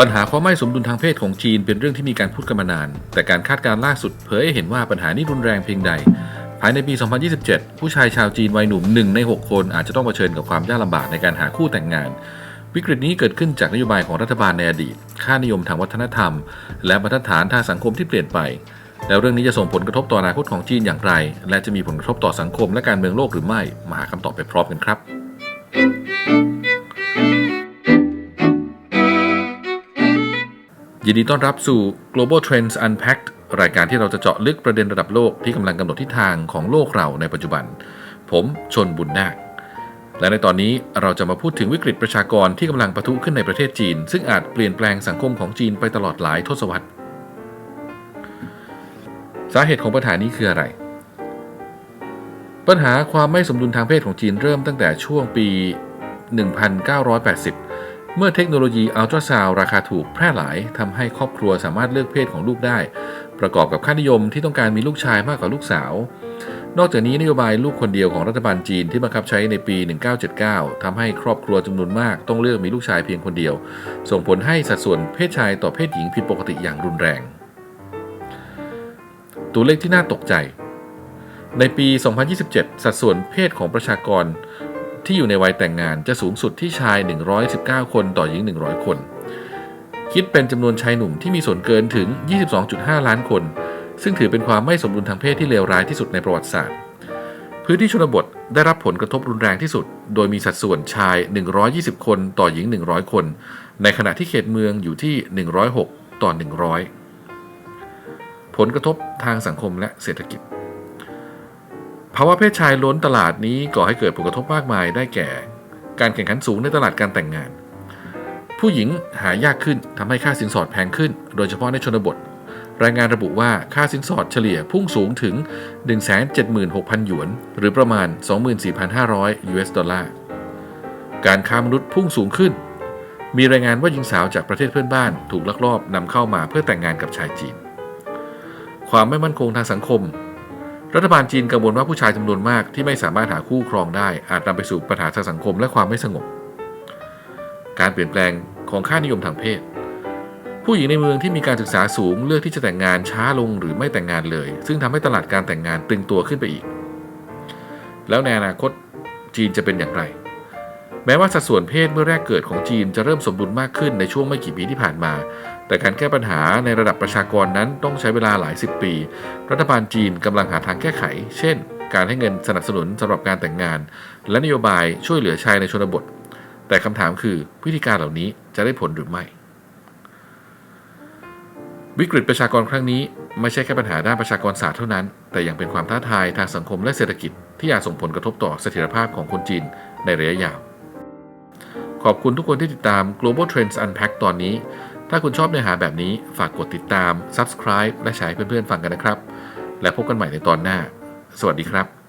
ปัญหาความไม่สมดุลทางเพศของจีนเป็นเรื่องที่มีการพูดกันมานาน แต่การคาดการณ์ล่าสุดเผยให้เห็นว่าปัญหานี้รุนแรงเพียงใด ภายในปี 2027 ผู้ชายชาวจีนวัยหนุ่มหนึ่งใน 6 คนอาจจะต้องเผชิญกับความยากลำบากในการหาคู่แต่งงาน วิกฤตนี้เกิดขึ้นจากนโยบายของรัฐบาลในอดีต ค่านิยมทางวัฒนธรรม และมาตรฐานทางสังคมที่เปลี่ยนไป แล้วเรื่องนี้จะส่งผลกระทบต่ออนาคตของจีนอย่างไร และจะมีผลกระทบต่อสังคมและการเมืองโลกหรือไม่ มาหาคำตอบไปพร้อมกันครับ ยินดีต้อนรับสู่ Global Trends Unpacked รายการที่เราจะเจาะลึกประเด็นระดับโลกที่กำลังกำหนดทิศทางของโลกเราในปัจจุบัน ผมชนบุญนาค และในตอนนี้เราจะมาพูดถึงวิกฤตประชากรที่กำลังปะทุขึ้นในประเทศจีน ซึ่งอาจเปลี่ยนแปลงสังคมของจีนไปตลอดหลายทศวรรษ สาเหตุของปัญหานี้คืออะไร ปัญหาความไม่สมดุลทางเพศของจีนเริ่มตั้งแต่ช่วงปี 1980 เมื่อเทคโนโลยีอัลตราซาวราคาถูกแพร่หลายทำให้ครอบครัวสามารถเลือกเพศของลูกได้ ประกอบกับค่านิยมที่ต้องการมีลูกชายมากกว่าลูกสาว นอกจากนี้นโยบายลูกคนเดียวของรัฐบาลจีนที่บังคับใช้ในปี 1979ทำให้ครอบครัวจำนวนมากต้องเลือกมีลูกชายเพียงคนเดียว ส่งผลให้สัดส่วนเพศชายต่อเพศหญิงผิดปกติอย่างรุนแรง ตัวเลขที่น่าตกใจ ในปี 2027 สัดส่วนเพศของประชากร ที่อยู่ในวัยแต่งงานจะสูงสุดที่ชาย 119 คนต่อหญิง 100 คน คิดเป็นจำนวนชายหนุ่มที่มีส่วนเกินถึง 22.5 ล้านคน ซึ่งถือเป็นความไม่สมดุลทางเพศที่เลวร้ายที่สุดในประวัติศาสตร์ พื้นที่ชนบทได้รับผลกระทบรุนแรงที่สุด โดยมีสัดส่วนชาย 120 คนต่อหญิง 100 คน ในขณะที่เขตเมืองอยู่ที่ 106 ต่อ 100 ผลกระทบทางสังคมและเศรษฐกิจ ภาวะเพศชายล้นตลาดนี้ก่อให้เกิดผลกระทบมากมายได้แก่ การแข่งขันสูงในตลาดการแต่งงาน ผู้หญิงหายากขึ้นทำให้ค่าสินสอดแพงขึ้น โดยเฉพาะในชนบท รายงานระบุว่าค่าสินสอดเฉลี่ยพุ่งสูงถึง 176,000 หยวน หรือประมาณ 24,500 US ดอลลาร์ การค้ามนุษย์พุ่งสูงขึ้น มีรายงานว่าหญิงสาวจากประเทศเพื่อนบ้านถูกลักลอบนำเข้ามาเพื่อแต่งงานกับชายจีน ความไม่มั่นคงทางสังคม รัฐบาลจีนกังวลว่าผู้ชายจำนวนมากที่ไม่สามารถหาคู่ครองได้ อาจนำไปสู่ปัญหาทางสังคมและความไม่สงบ การเปลี่ยนแปลงของค่านิยมทางเพศ ผู้หญิงในเมืองที่มีการศึกษาสูงเลือกที่จะแต่งงานช้าลงหรือไม่แต่งงานเลย ซึ่งทำให้ตลาดการแต่งงานตึงตัวขึ้นไปอีก แล้วในอนาคตจีนจะเป็นอย่างไร แม้ว่าสัดส่วนเพศเมื่อแรกเกิดของจีนจะเริ่มสมดุลมากขึ้นในช่วงไม่กี่ปีที่ผ่านมา แต่การแก้ปัญหาในระดับประชากรนั้นต้องใช้เวลาหลายสิบปี รัฐบาลจีนกำลังหาทางแก้ไข เช่น การให้เงินสนับสนุนสำหรับการแต่งงาน และนโยบายช่วยเหลือชายในชนบท แต่คำถามคือวิธีการเหล่านี้จะได้ผลหรือไม่ วิกฤตประชากรครั้งนี้ไม่ใช่แค่ปัญหาด้านประชากรศาสตร์เท่านั้น แต่ยังเป็นความท้าทายทางสังคมและเศรษฐกิจที่อาจส่งผลกระทบต่อเสถียรภาพของคนจีนในระยะยาว ขอบคุณทุกคนที่ติดตาม Global Trends Unpack ตอนนี้ ถ้าคุณชอบเนื้อหาแบบนี้ฝากกดติดตาม Subscribe และแชร์ให้เพื่อนๆฟังกันนะครับ และพบกันใหม่ในตอนหน้า สวัสดีครับ